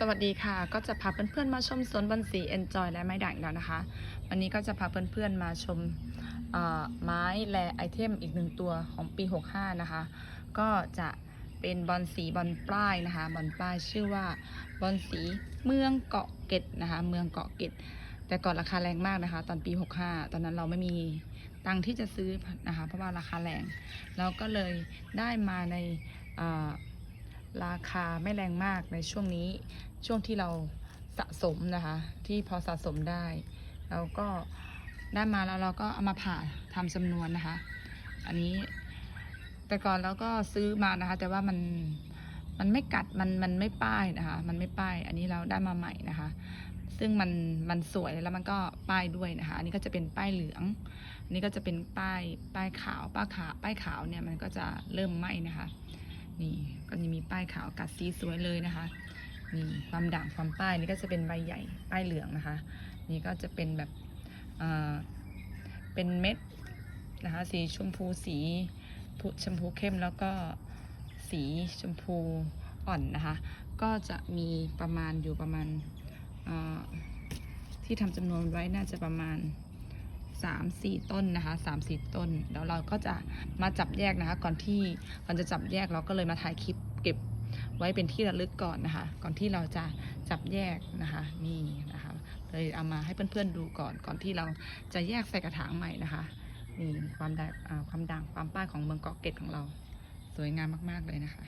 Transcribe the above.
สวัสดีค่ะ ก็จะพาเพื่อนๆมาชมสวนบอนสี Enjoy และไม้ด่างแล้วนะคะ วันนี้ก็จะพาเพื่อนๆมาชมเอ่อไม้และไอเทมอีกหนึ่งตัวของปี 65 นะคะ ก็จะเป็นบอนสีบอนปลายนะคะบอนปลายชื่อว่าบอนสีเมืองเกาะเกร็ดนะคะ เมืองเกาะเกร็ดแต่ก่อนราคาแรงมากนะคะ ตอนปี 65 ตอนนั้นเราไม่มีตังที่จะซื้อนะคะ เพราะว่าราคาแรง เราก็เลยได้มาในเอ่อ ราคาไม่แรงมากในช่วงนี้ช่วงที่เราสะสมนะคะ ที่พอสะสมได้เราก็ได้มาแล้วเราก็เอามาผ่าทำจำนวนนะคะ อันนี้แต่ก่อนเราก็ซื้อมานะคะ แต่ว่ามันมันไม่กัดมันมันไม่ป้ายนะคะ มันไม่ป้าย อันนี้เราได้มาใหม่นะคะ ซึ่งมันมันสวยแล้วมันก็ป้ายด้วยนะคะ อันนี้ก็จะเป็นป้ายเหลืองอันนี้ก็จะเป็นป้ายป้ายขาวป้ายขาวป้ายขาวเนี่ยมันก็จะเริ่มไหม้นะคะ นี่ก็จะมีป้ายขาวกัดสีสวยเลยนะคะนี่ความด่างความป้ายนี่ก็จะเป็นใบใหญ่ป้ายเหลืองนะคะ นี่ก็จะเป็นแบบเอ่อเป็นเม็ดนะคะสีชมพูสีชมพูเข้มแล้วก็สีชมพูอ่อนนะคะ ก็จะมีประมาณอยู่ประมาณที่ทำจำนวนไว้น่าจะประมาณ สามสี่ต้นนะคะสามสี่ต้นเดี๋ยวเราก็จะมาจับแยกนะคะ ก่อนที่ก่อนจะจับแยกเราก็เลยมาถ่ายคลิปเก็บไว้เป็นที่ระลึกก่อนนะคะ ก่อนที่เราจะจับแยกนะคะนี่นะคะเลยเอามาให้เพื่อนๆดูก่อน ก่อนที่เราจะแยกใส่กระถางใหม่นะคะนี่ความด่างความด่างความป้ายของเมืองเกาะเกร็ดของเรา สวยงามมากๆเลยนะคะ